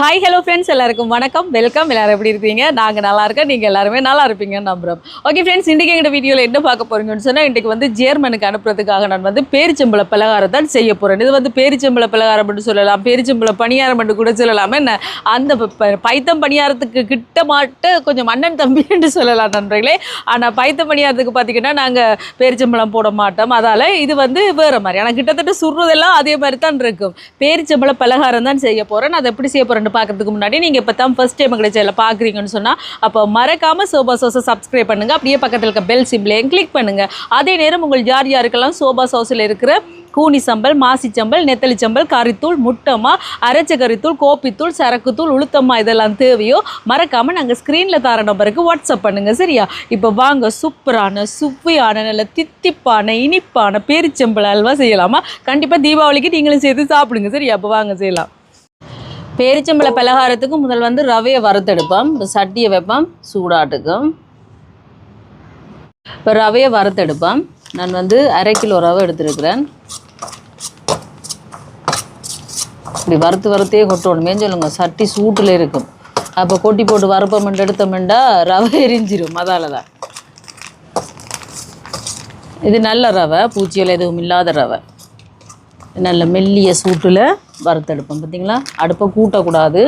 Hi hello friends எல்லாருக்கும் வணக்கம். Welcome எல்லாரும் எப்படி இருக்கீங்க? நாங்கள் நல்லா இருக்கோம். நீங்கள் எல்லாருமே நல்லா இருப்பீங்கன்னு நம்புறோம். ஓகே ஃப்ரெண்ட்ஸ் இன்றைக்கி எங்கள் வீடியோவில் என்ன பார்க்க போகிறீங்கன்னு சொன்னால் இன்றைக்கு வந்து ஜேர்மனுக்கு அனுப்புறதுக்காக நான் வந்து பேரிச்சம்பள பலகாரம் தான் செய்ய போகிறேன் இது வந்து பேரிச்சம்பள பலகாரம்னு சொல்லலாம். பேரிச்சம்பள பணியாரம் கூட சொல்லலாம். என்ன? அந்த பைத்தம் பணியாரத்துக்கு கிட்ட மாட்ட கொஞ்சம் மன்னன் தம்பி என்று சொல்லலாம் நண்பர்களே. ஆனால் பைத்தம் பணியாரத்துக்கு பார்த்தீங்கன்னா நாங்கள் பேரிச்சம்பளம் போட மாட்டோம். அதால் இது வந்து வேறு மாதிரி. ஆனால் கிட்டத்தட்ட சுடுறதெல்லாம் அதே மாதிரி தான் இருக்கும். பேரிச்சம்பள பலகாரம் தான் செய்ய போகிறேன் அதை எப்படி செய்ய போகிறேன் போகிறேன்னு பார்க்குறதுக்கு முன்னாடி நீங்கள் இப்போ தான் ஃபஸ்ட் டைம் எங்களை சேனல் பார்க்குறீங்கன்னு சொன்னால் அப்போ மறக்காமல் சோபா சோஸை சப்ஸ்கிரைப் பண்ணுங்கள் அப்படியே பக்கத்தில் இருக்க பெல் சிம்பிளையும் கிளிக் பண்ணுங்கள் அதே நேரம் உங்கள் யார் யாருக்கெல்லாம் சோபா சோஸில் இருக்கிற கூனி சம்பல் மாசிச்சம்பல் நெத்தலி சம்பல் கறித்தூள் முட்டமா அரைச்ச கறித்தூள் கோப்பித்தூள் சரக்குத்தூள் உளுத்தம்மா இதெல்லாம் தேவையோ மறக்காமல் நாங்கள் ஸ்க்ரீனில் தர நம்பருக்கு வாட்ஸ்அப் பண்ணுங்கள் சரியா? இப்போ வாங்க சூப்பரான சுவையான நல்ல தித்திப்பான இனிப்பான பேரிச்சம்பல் அல்வா செய்யலாமா? கண்டிப்பாக தீபாவளிக்கு நீங்களும் சேர்த்து சாப்பிடுங்க சரியா? அப்போ வாங்க செய்யலாம். பேரிச்சம்பழ பலகாரத்துக்கு முதல் வந்து ரவையை வறுத்தெடுப்போம். இப்போ சட்டியை வைப்போம் சூடாட்டுக்கும். இப்போ ரவையை வறுத்தெடுப்போம். நான் வந்து அரை கிலோ ரவை எடுத்திருக்கிறேன். இப்படி வறுத்து வறுத்தே கொட்டணுமே. சொல்லுங்க சட்டி சூட்டில் இருக்கும். அப்போ கொட்டி போட்டு வறுப்பமெண்டு எடுத்தோம்டா ரவை எரிஞ்சிரும். அதால் தான் இது நல்ல ரவை பூச்சியில் எதுவும் இல்லாத ரவை. நல்ல மெல்லிய சூட்டில் வறுத்தெடுப்போம். பார்த்தீங்களா அடுப்பை கூட்டக்கூடாது.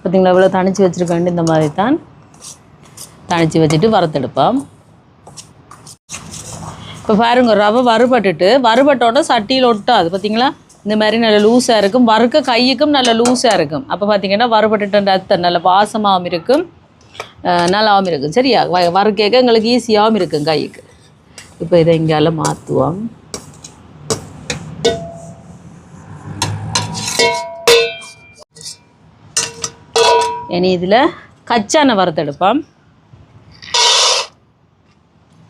பார்த்தீங்களா இவ்வளோ தணிச்சு வச்சுருக்கேன் இந்த மாதிரி தான் தணிச்சு வச்சுட்டு வறுத்தெடுப்போம். இப்போ பாருங்க ரவை வறுபட்டுட்டு வறுபட்டோட சட்டியில் ஒட்டாது. பார்த்தீங்களா இந்த மாதிரி நல்ல லூஸாக இருக்கும். வறுக்க கையுக்கும் நல்ல லூஸாக இருக்கும். அப்போ பார்த்தீங்கன்னா வறுபட்டுட்டு அர்த்தம் நல்ல வாசமாகவும் இருக்கும். நல்லாவும் இருக்கும். சரியா? வ வறுக்க எங்களுக்கு ஈஸியாகவும் இருக்கும் கைக்கு. இப்போ இதை எங்கேயால மாற்றுவோம் இனி இதில் கச்சானை வறுத்தெடுப்போம்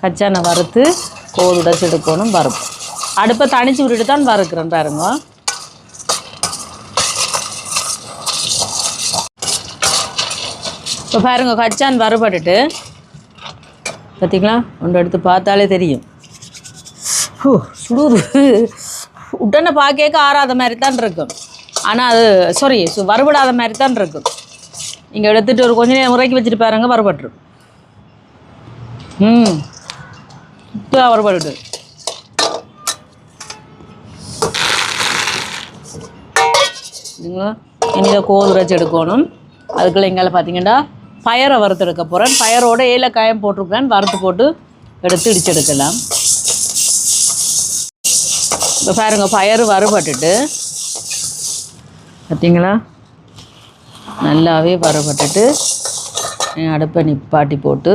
கச்சானை வறுத்து கோது உடச்சி எடுக்கணும் வறுப்போம் அடுப்பை தணிச்சு விட்டுட்டு தான் வறுக்கிறேன் பாருங்க. இப்போ பாருங்க கச்சான் வறுபட்டுட்டு. பார்த்தீங்களா ஒன்று எடுத்து பார்த்தாலே தெரியும். ஹூ, சுடுது. உடனே பார்க்க ஆறாத மாதிரி தான் இருக்கும். ஆனால் அது சாரி வறுபடாத மாதிரி தான் இருக்கும். இங்கே எடுத்துகிட்டு ஒரு கொஞ்ச நேரம் முறைக்கு வச்சுட்டு பாருங்க வறுபட்டுரும். ம். இப்போ வரப்பட்டு சரிங்களா இனிதை கோது உரைச்சி எடுக்கணும். அதுக்குள்ள எங்கால பார்த்தீங்கன்னா பயரை வறுத்து எடுக்க போகிறேன் பயரோட ஏலக்காயம் போட்டிருக்கேன். வறுத்து போட்டு எடுத்து இடிச்சு எடுக்கலாம். இப்போ பாருங்க பயறு வறுபட்டுட்டு. பார்த்தீங்களா நல்லாவே வறுபட்டுட்டு அடுப்பை நிப்பாட்டி போட்டு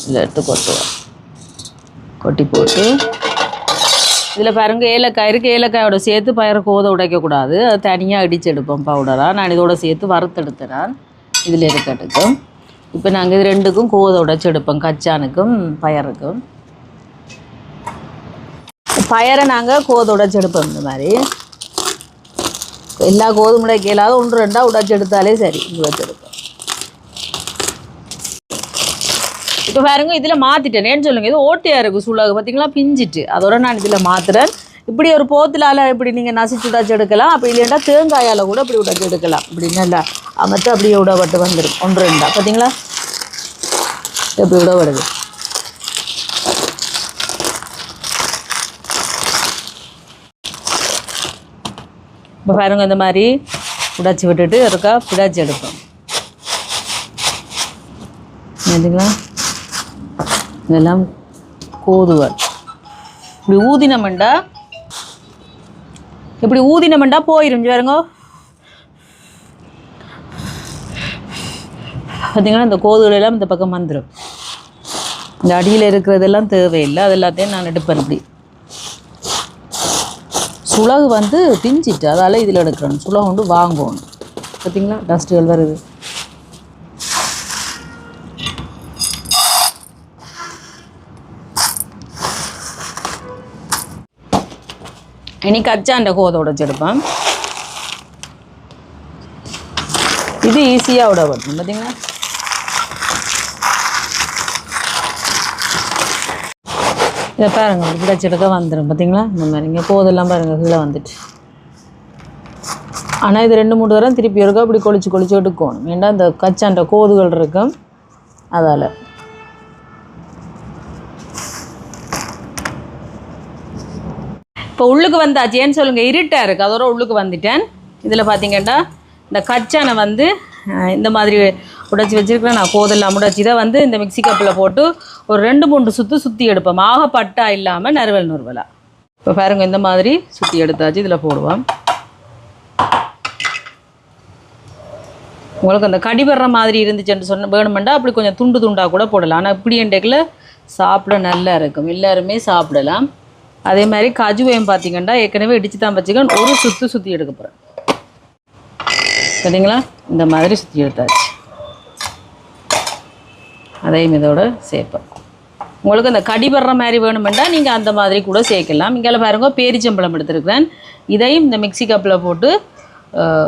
இதில் எடுத்து கொட்டுவோம் கொட்டி போட்டு இதில் பாருங்க ஏலக்காய் இருக்குது ஏலக்காயோட சேர்த்து பயிரை கோதை உடைக்கக்கூடாது. அது தனியாக அடித்து எடுப்போம் பவுடராக நான் இதோட சேர்த்து வறுத்தெடுத்தேன் நான் இதில் இருக்கட்டுக்கும் இப்போ நாங்கள் இது ரெண்டுக்கும் கோதை உடைச்சி எடுப்போம் கச்சானுக்கும் பயருக்கும் பயரை நாங்கள் கோதை உடைச்சி எடுப்போம் இந்த மாதிரி. எல்லா கோதுமை உடைக்கலாத ஒன்று ரெண்டாக உடைச்சி எடுத்தாலே சரி. உடைச்சி எடுப்போம். இப்போ பாருங்க இதில் மாற்றிட்டேன் சொல்லுங்கள் இது ஓட்டையாக இருக்குது சூழாக. பார்த்தீங்களா பிஞ்சிட்டு. அதோட நான் இதில் மாற்றுறேன் இப்படி ஒரு போத்திலால் இப்படி நீங்கள் நசிச்சு உடைச்சி எடுக்கலாம். அப்படி இல்லைன்னா தேங்காயால் கூட இப்படி உடைச்சி எடுக்கலாம். இப்படி நல்லா அமைத்து அப்படியே விடப்பட்டு வந்துடும் ஒன்று ரெண்டா. பார்த்தீங்களா எப்படி விடப்படுது இப்போ பாருங்க இந்த மாதிரி உடைச்சி விட்டுட்டு இருக்கா பிடாச்சி எடுப்போம். இல்லைங்களா இதெல்லாம் கோதுவல். இப்படி ஊதினமெண்டா இப்படி ஊதினமெண்டா போயிரும் பாருங்க. பார்த்தீங்கன்னா இந்த கோதுகள் எல்லாம் இந்த பக்கம் வந்துடும் இந்த அடியில் இருக்கிறதெல்லாம் தேவையில்லை அது எல்லாத்தையும் நான் எடுப்பேன் இப்படி. சுலகு வந்து திஞ்சிட்டு அதால் இதில் எடுக்கிறோம். சுலகு கொண்டு வாங்கணும் பார்த்தீங்களா டஸ்ட்டுகள் வருது. இனி கச்சாண்ட கோதை உடைச்செடுப்பேன் இது ஈஸியாக விட பார்த்தீங்களா இதை பாருங்க உடைச்செடுக்க வந்துடும் பார்த்தீங்களா இந்த மாதிரிங்க இங்கே பாருங்கள் பாருங்க கீழே வந்துட்டு. ஆனால் இது ரெண்டு மூணு தரம் திருப்பி இருக்கா. அப்படி கொளிச்சு கொளிச்சு எடுக்கணும். ஏன்னா இந்த கச்சாண்ட கோதுகள் இருக்கும் அதால். இப்போ உள்ளுக்கு வந்தாச்சேன்னு சொல்லுங்கள் இருட்டாக இருக்குது அதோட உள்ளுக்கு வந்துட்டேன். இதில் பார்த்தீங்கன்னா இந்த கச்சானை வந்து இந்த மாதிரி உடைச்சி வச்சிருக்கிறேன் நான் கோதெல்லாம் உடைச்சி. இதை வந்து இந்த மிக்சி கப்பில் போட்டு ஒரு ரெண்டு மூன்று சுற்று சுற்றி எடுப்போம். ஆக பட்டா இல்லாமல் நறுவல் நறுவலாக இப்போ பாருங்க இந்த மாதிரி சுற்றி எடுத்தாச்சு. இதில் போடுவோம். உங்களுக்கு அந்த கடிபடுற மாதிரி இருந்துச்சுன்னு சொன்ன வேணுமெண்டா அப்படி கொஞ்சம் துண்டு துண்டாக கூட போடலாம். ஆனால் இப்படி சாப்பிட நல்லா இருக்கும். எல்லாருமே சாப்பிடலாம். அதே மாதிரி கஜுவையும் பார்த்தீங்கன்னா ஏற்கனவே இடிச்சு தான் வச்சுக்கணும் ஒரு சுற்று சுற்றி எடுக்க போகிறேன் சரிங்களா? இந்த மாதிரி சுற்றி எடுத்தாச்சு. அதையும் இதோட சேர்ப்பேன் உங்களுக்கு இந்த கடிபடுற மாதிரி வேணுமெண்டா நீங்கள் அந்த மாதிரி கூட சேர்க்கலாம். இங்கே பாருங்க பேரிச்சம்பழம் எடுத்துருக்கிறேன். இதையும் இந்த மிக்ஸி கப்பில் போட்டு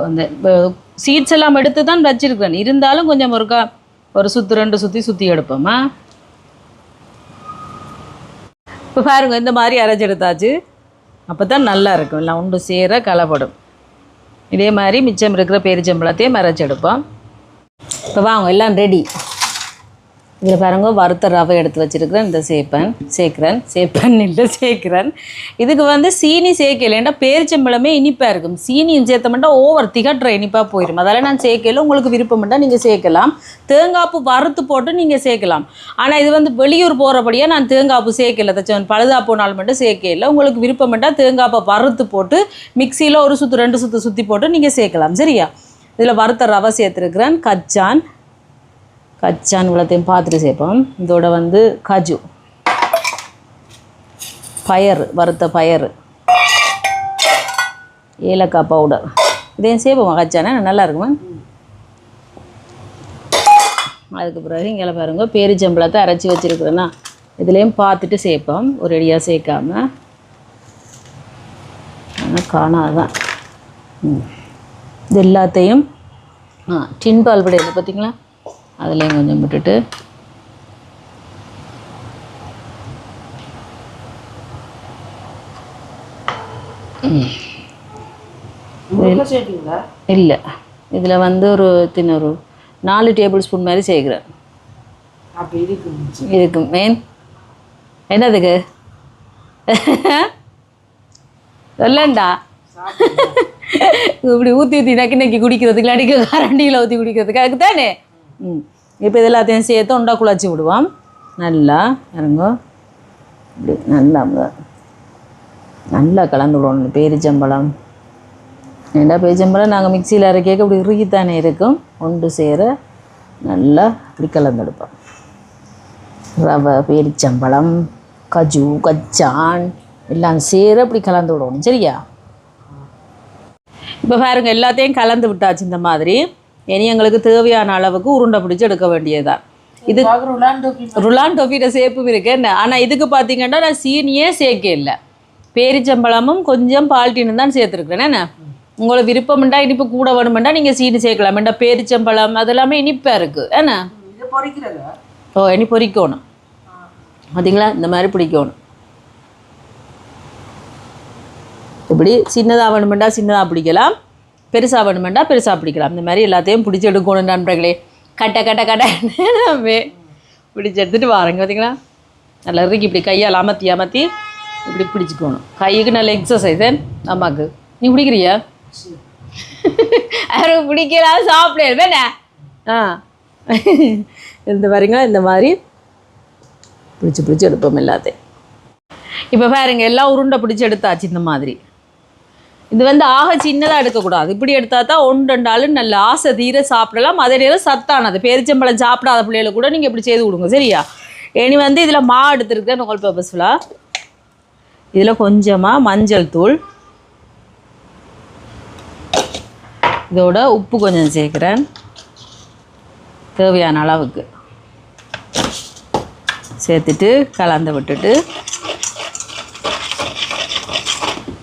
அந்த சீட்ஸ் எல்லாம் எடுத்து தான் வச்சிருக்கிறேன். இருந்தாலும் கொஞ்சம் ஒருக்கா ஒரு சுற்று ரெண்டு சுற்றி சுற்றி எடுப்போமா? இப்போ பாருங்க இந்த மாதிரி அரைச்சி எடுத்தாச்சு. அப்போ தான் நல்லா இருக்கும். எல்லாம் உண்டு சேர கலப்படும். இதே மாதிரி மிச்சம் இருக்கிற பேரிச்சம்பழத்தையும் அரைச்சி எடுப்போம். இப்போ வாங்க எல்லாம் ரெடி இதில் பாருங்க வறுத்த ரவை எடுத்து வச்சிருக்கிறேன். இந்த சேப்பன் சேர்க்குறேன். சேப்பன் இல்லை சேர்க்குறேன். இதுக்கு வந்து சீனி சேர்க்கலைன்னா பேரிச்சம்பழமே இனிப்பாக இருக்கும். சீனியும் சேர்த்தமெண்டா ஓவர் திகட்டுற இனிப்பாக போயிடும் அதால் நான் சேர்க்கல. உங்களுக்கு விருப்பம்ண்டா நீங்கள் சேர்க்கலாம். தேங்காய்ப்பு வறுத்து போட்டு நீங்கள் சேர்க்கலாம். ஆனால் இது வந்து வெளியூர் போகிறபடியாக நான் தேங்காய்ப்பு சேர்க்கல தச்சவன். பழுதா போனால் மட்டும் சேர்க்கல. உங்களுக்கு விருப்பம்ண்டா தேங்காய்ப்பை வறுத்து போட்டு மிக்சியில் ஒரு சுற்று ரெண்டு சுற்று சுற்றி போட்டு நீங்கள் சேர்க்கலாம். சரியா? இதில் வறுத்த ரவை சேர்த்துருக்குறேன். கச்சான் கச்சான் இவ்வளோத்தையும் பார்த்துட்டு சேர்ப்போம். இதோட வந்து காஜு. பயறு வறுத்த பயறு. ஏலக்காய் பவுடர். இதையும் சேர்ப்போம் கச்சானா? நல்லா இருக்குமா? அதுக்கு பிறகு இங்கே பாருங்க பேரிச்சம்பளத்தை அரைச்சி வச்சுருக்குறேன்னா இதுலேயும் பார்த்துட்டு சேர்ப்போம். ஒரு அடியாக சேர்க்காம. ஆனால் காணாதான். இது எல்லாத்தையும் டின் பால் படையில் பார்த்தீங்களா அதுலேயும் கொஞ்சம் விட்டுட்டு. இல்லை. இதில் வந்து ஒரு தின்ன ஒரு நாலு டேபிள் ஸ்பூன் மாதிரி சேர்க்குறேன் இதுக்கு மெயின் என்னதுக்கு? சொல்லண்டா. இப்படி ஊற்றி ஊற்றி நக்கி நக்கி குடிக்கிறதுக்கு அடிக்க கரண்டியில் ஊற்றி குடிக்கிறதுக்கு அதுக்கு தானே ம் இப்போ இது எல்லாத்தையும் சேர்த்து உண்டா குழச்சி விடுவோம் நல்லா இறங்கோ இப்படி நல்லா நல்லா கலந்து விடணும் பேரிச்சம்பழம் ஏன்னா பேரிச்சம்பழம் நாங்கள் மிக்சியில் அரைக்க இப்படி இறுகித்தானே இருக்கும் ஒன்று சேர நல்லா இப்படி கலந்தெடுப்போம் ரவை பேரிச்சம்பழம் கஜு கச்சான் எல்லாம் சேர இப்படி கலந்து விடணும் சரியா இப்போ பாருங்கள் எல்லாத்தையும் கலந்து விட்டாச்சு இந்த மாதிரி இனி எங்களுக்கு தேவையான அளவுக்கு உருண்டை பிடிச்சி எடுக்க வேண்டியதுதான். இது ருலான் டொஃபியோட சேப்பும் இருக்கு. என்ன? ஆனால் இதுக்கு பார்த்தீங்கன்னா நான் சீனியே சேர்க்க இல்லை. பேரிச்சம்பழமும் கொஞ்சம் பால்ட்டினும் தான் சேர்த்துருக்குறேன். என்ன? உங்களுக்கு விருப்பம்ண்டா இனிப்பு கூட வேணுமெண்டா நீங்கள் சீனி சேர்க்கலாம். ஏண்டா பேரிச்சம்பழம் அது எல்லாமே இனிப்பாக இருக்குது என்ன ஓ இனி பொரிக்கணும் பார்த்தீங்களா இந்த மாதிரி பிடிக்கணும். இப்படி சின்னதாக வேணுமெண்டா சின்னதாக பிடிக்கலாம். பெருசாக வேணுமெண்டா பெருசாக பிடிக்கலாம். இந்த மாதிரி எல்லாத்தையும் பிடிச்சி எடுக்கணும் நண்பர்களே. கட்ட கட்ட கட்டவே பிடிச்சி எடுத்துகிட்டு வாரங்க பார்த்தீங்களா நல்லா இறுக்கி இப்படி கையால் அமர்த்தி அமர்த்தி இப்படி பிடிச்சிக்கணும். கைக்கு நல்ல எக்ஸசைஸ் அம்மாக்கு. நீ பிடிக்கிறியா யாரும் பிடிக்கலாம் சாப்பிட வேணே. ஆ. இந்த மாதிரிங்களா இந்த மாதிரி பிடிச்சி பிடிச்சி எடுப்போம் எல்லாத்தையும். இப்போ பாருங்க எல்லாம் உருண்டை பிடிச்சி எடுத்தாச்சு இந்த மாதிரி. இது வந்து ஆக சின்னதாக எடுக்கக்கூடாது. இப்படி எடுத்தால் தான் ஒன்று ரெண்டாலும் நல்ல ஆசை தீர சாப்பிடலாம். அதே நேரம் சத்தானது. பேரிச்சம்பழம் சாப்பிடாத பிள்ளைகளை கூட நீங்கள் இப்படி செய்து கொடுங்க. சரியா? இனி வந்து இதில் மா எடுத்துருக்கேன். நோல் பர்பஸ்ஃபுல்லாக இதில் கொஞ்சமாக மஞ்சள் தூள். இதோட உப்பு கொஞ்சம் சேர்க்குறேன். தேவையான அளவுக்கு. சேர்த்துட்டு கலந்து விட்டுட்டு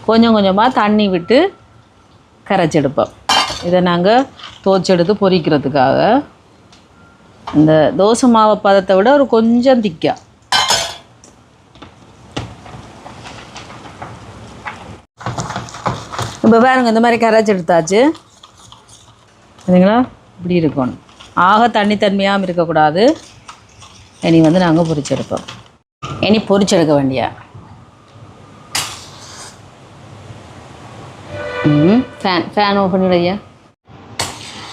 கொஞ்சம் கொஞ்சமாக தண்ணி விட்டு கரைச்செடுப்போம். இதை நாங்கள் தோச்செடுத்து பொரிக்கிறதுக்காக. இந்த தோசை மாவு பதத்தை விட ஒரு கொஞ்சம் திக்கா. இப்போ பாருங்க இந்த மாதிரி கரைச்சி எடுத்தாச்சு சரிங்களா இப்படி இருக்கணும். ஆக தண்ணித்தன்மையாகவும் இருக்கக்கூடாது. இனி வந்து நாங்கள் பொறிச்செடுப்போம் இனி பொறிச்செடுக்க வேண்டிய ஃபேன் ஃபேன் ஓப்பன் பண்ணிடுங்க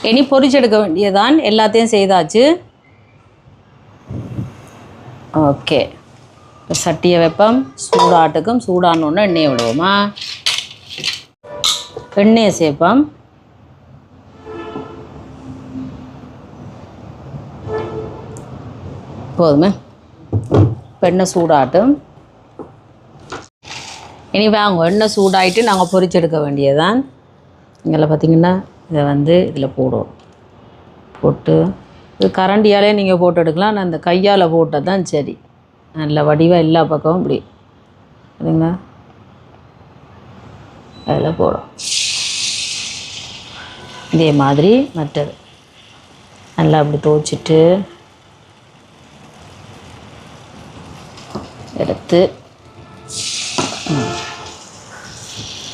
இனி பொறிச்செடுக்க வேண்டியதான் எல்லாத்தையும் செய்தாச்சு. ஓகே. இப்போ சட்டியை வைப்போம் சூடாட்டுக்கும் சூடானோன்னு எண்ணெயை விடுவோமா? எண்ணெயை சேர்ப்போம். போதுமே. இப்போ எண்ணெய் சூடாட்டும். இனி வாங்க எண்ணெய் சூடாயிட்டு நாங்கள் பொரிச்செடுக்க வேண்டியதுதான். இங்கே பார்த்தீங்கன்னா இதை வந்து இதில் போடுவோம். போட்டு இது கரண்டியாலே நீங்கள் போட்டு எடுக்கலாம். நான் இந்த கையால் போட்டால் தான் சரி. நல்ல வடிவாக எல்லா பக்கமும் இப்படி. சரிங்களா அதில் போடும் இதே மாதிரி மற்றது. நல்லா அப்படி துவச்சிட்டு எடுத்து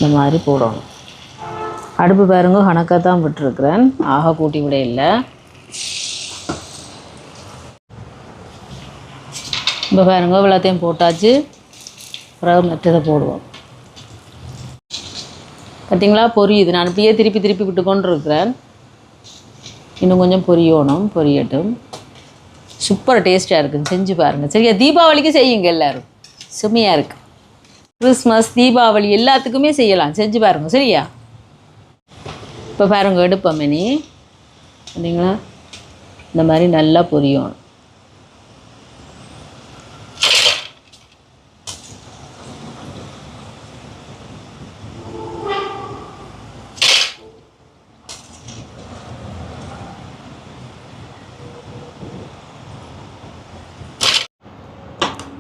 இந்த மாதிரி போடணும். அடுப்பு பாருங்க கணக்காக தான் விட்டுருக்குறேன். ஆக கூட்டி விட இல்லை. இப்போ பாருங்க எல்லாத்தையும் போட்டாச்சு. பிறகு மற்றதை போடுவோம். பார்த்தீங்களா? பொரியுது. நான் இப்படியே திருப்பி திருப்பி விட்டு கொண்டு இருக்கிறேன் இன்னும் கொஞ்சம் பொரியணும் பொரியட்டும். சூப்பர் டேஸ்ட்டாக இருக்குது செஞ்சு பாருங்கள் சரியா? தீபாவளிக்கு செய்யுங்க எல்லாரும். செம்மையாக இருக்குது கிறிஸ்மஸ் தீபாவளி எல்லாத்துக்குமே செய்யலாம். செஞ்சு பாருங்க சரியா? இப்போ பாருங்க எடுப்போம் மினி சரிங்களா இந்த மாதிரி நல்லா புரியும்.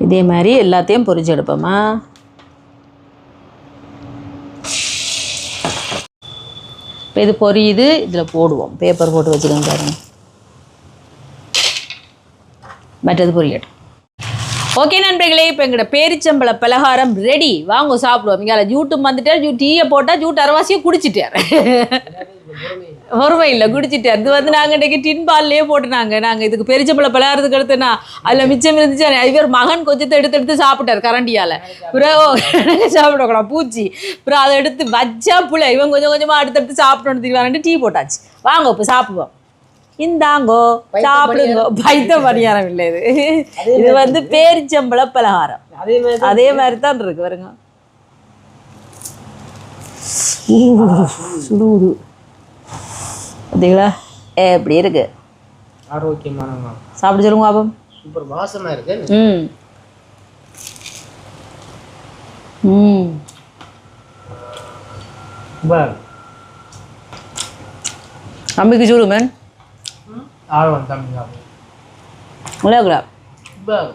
இதே மாதிரி எல்லாத்தையும் பொரிச்சு எடுப்போமா? இப்போ இது பொரியுது இதில் போடுவோம். பேப்பர் போட்டு வச்சுக்கோங்க பாருங்க. மற்றது பொரியட்டும். ஓகே நண்பர்களே இப்போ எங்களோட பேரிச்சம்பள பலகாரம் ரெடி வாங்க சாப்பிடுவோம். இங்கே யூட்யூப் வந்துட்டார் ஜூ டீயை போட்டால் ஜூட் அரவாசியை குடிச்சிட்டார். பொறுமை இல்லை குடிச்சிட்டார் இது வந்து நாங்கள் இன்றைக்கி டின் பால்லையே போட்டுனாங்க. நாங்கள் இதுக்கு பெரிச்சம்பள பலகாரத்துக்கு அடுத்துனா அதில் மிச்சம் இருந்துச்சு. இவர் மகன் கொஞ்சத்தை எடுத்து எடுத்து சாப்பிட்டார் கரண்டியால். பிறகு சாப்பிடக்கூடாது பூச்சி. அப்புறம் அதை எடுத்து வச்சா புள்ள இவன் கொஞ்சம் கொஞ்சமாக அடுத்தடுத்து சாப்பிடணும் தீவாரன்ட்டு டீ போட்டாச்சு. வாங்க இப்போ சாப்பிடுவோம். இந்தாங்கோ சாப்பிடுங்க. பைத்த பணியாரம் இல்லை இது. இது வந்து பேரிச்சம்பள பலகாரம். அதே மாதிரி அதே மாதிரி தான் இருக்கு வருங்க சுடுகுது பார்த்தீங்களா ஏ இப்படி இருக்கு. ஆரோக்கியமான சாப்பிட சொல்லுங்க பாப்போம். சூப்பர் வாசமா இருக்கு. ம். ம். தம்பிக்கு சொல்லு மேன் ஆர்வம் தம்பி விளையாடுறா பார்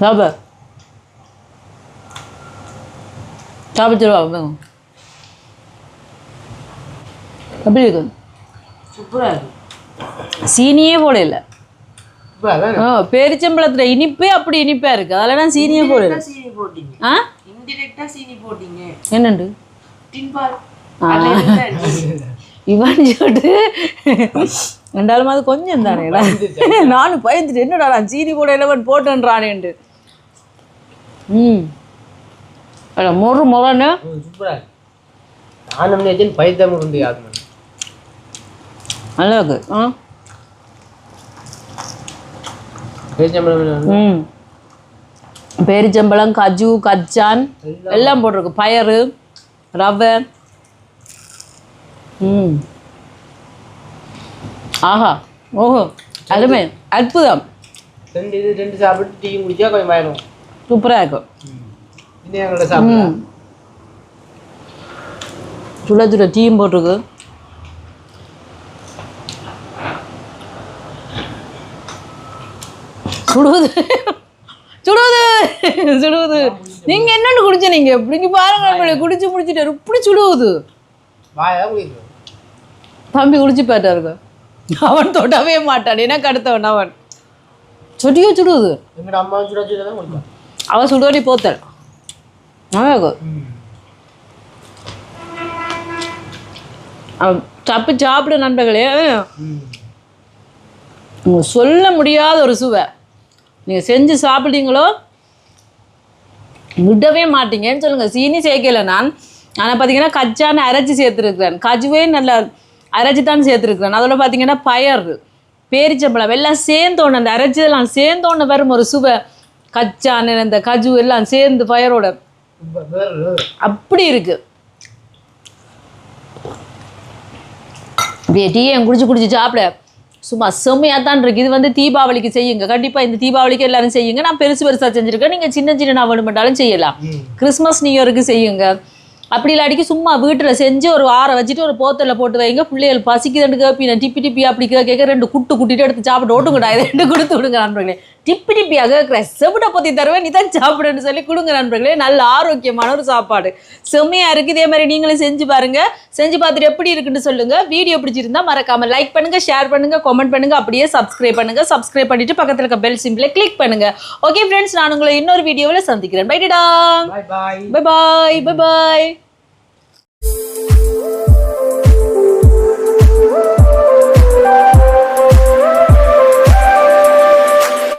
சாப்பிட. சாப்பிட சொல்லு எப்படி இருக்கு சூப்பரா இருக்கு சீனியே போட இல்லை பேரிச்சம்பழத்துல இனிப்பே அப்படி இனிப்பா இருக்கு அதில் நான் சீனியே போட சீனி போட்டீங்க ஆ இன்டிரெக்டா சீனி போட்டீங்க என்னண்டு டின்பால் இவன் சொல்லிட்டு ரெண்டாலும் அது கொஞ்சம் தானேடா நானும் பயந்துட்டு என்னடா நான் சீனி கூட இலவன் போட்டேன்றானேன்ட்டு ம் மொறு மொறன்னு பைத்தம் உண்டு நல்லா இருக்கு ஆ ம். பேரிச்சம்பழம் கஜு கச்சான் எல்லாம் போட்டிருக்கு. பயறு ரவை. ம். ஆஹா. ஓஹோ. அருமை. அற்புதம். ரெண்டு இது ரெண்டு சாப்பிட்டு டீ குடிச்சா கொஞ்சம் ஆயிடும் சூப்பராக இருக்கும். சுட சுட டீயும் போட்டிருக்கு. சுடுவது. சுடுவது. சுடுவது. நீங்க என்னன்னு குடிச்ச நீங்க. இப்படிங்க பாருங்க நம்மளை குடிச்சு முடிச்சுட்டு இப்படி சுடுவது. தம்பி குடிச்சு போயிட்டாருங்க அவன் தொடவே மாட்டான். எனக்கு அடுத்தவன் அவன். சுடியோ சுடுவது. அவன் சுடுவடி போத்தல். நல்லா இருக்கும் தப்பு சாப்பிடு நண்பர்களே. சொல்ல முடியாத ஒரு சுவை. நீங்கள் செஞ்சு சாப்பிட்டீங்களோ விடவே மாட்டீங்கன்னு சொல்லுங்கள் சீனி சேர்க்கல நான். ஆனால் பார்த்தீங்கன்னா கச்சான அரைச்சி சேர்த்துருக்கிறேன். கஜுவே நல்லா அரைச்சி தான் சேர்த்துருக்குறேன். அதோட பார்த்தீங்கன்னா பயர் பேரிச்சம்பழம் எல்லாம் சேர்ந்தோன்னு அந்த அரைச்சதெல்லாம் சேர்ந்தோன்னு வரும் ஒரு சுவை. கச்சான இந்த கஜு எல்லாம் சேர்ந்து பயரோட. அப்படி இருக்கு. இப்படியே டீயை குடிச்சு குடிச்சு சாப்பிட? சும்மா செம்மையாக தான் இருக்கு. இது வந்து தீபாவளிக்கு செய்யுங்க. கண்டிப்பாக இந்த தீபாவளிக்கு எல்லாரும் செய்யுங்க. நான் பெருசு பெருசாக செஞ்சுருக்கேன். நீங்கள் சின்ன சின்ன நான் வேணுமென்றாலும் செய்யலாம். கிறிஸ்மஸ் நியூ இயருக்கு செய்யுங்க. அப்படி இல்லாட்டிக்கு சும்மா வீட்டில் செஞ்சு ஒரு ஆற வச்சுட்டு ஒரு போத்தலில் போட்டு வைங்க. பிள்ளைகள் பசிக்குதுன்னு கேப்பி நான் டிப்பி டிப்பி அப்படி கேட்க கேட்க ரெண்டு குட்டு குட்டிட்டு எடுத்து சாப்பிட்டு ஓட்டுங்கடா. இதை ரெண்டு கொடுத்து விடுங்க நண்பர்களே. டிப்பி டிப்பியாக கேட்குறேன் செவிட பொத்தி தருவேன். நீ தான் சாப்பிடுன்னு சொல்லி கொடுங்க நண்பர்களே. நல்ல ஆரோக்கியமான ஒரு சாப்பாடு. செம்மையாக இருக்குது இதே மாதிரி நீங்களும் செஞ்சு பாருங்க. செஞ்சு பார்த்துட்டு எப்படி இருக்குன்னு சொல்லுங்க. வீடியோ பிடிச்சிருந்தா மறக்காம லைக் பண்ணுங்க ஷேர் பண்ணுங்க கமெண்ட் பண்ணுங்க அப்படியே சப்ஸ்கிரைப் பண்ணுங்க. சப்ஸ்கிரைப் பண்ணிட்டு பக்கத்தில் இருக்க பெல் சிம்பிளை கிளிக் பண்ணுங்க. ஓகே ஃப்ரெண்ட்ஸ் நான் உங்களை இன்னொரு வீடியோவில் சந்திக்கிறேன். பைடா பாய் bye bye bye bye bye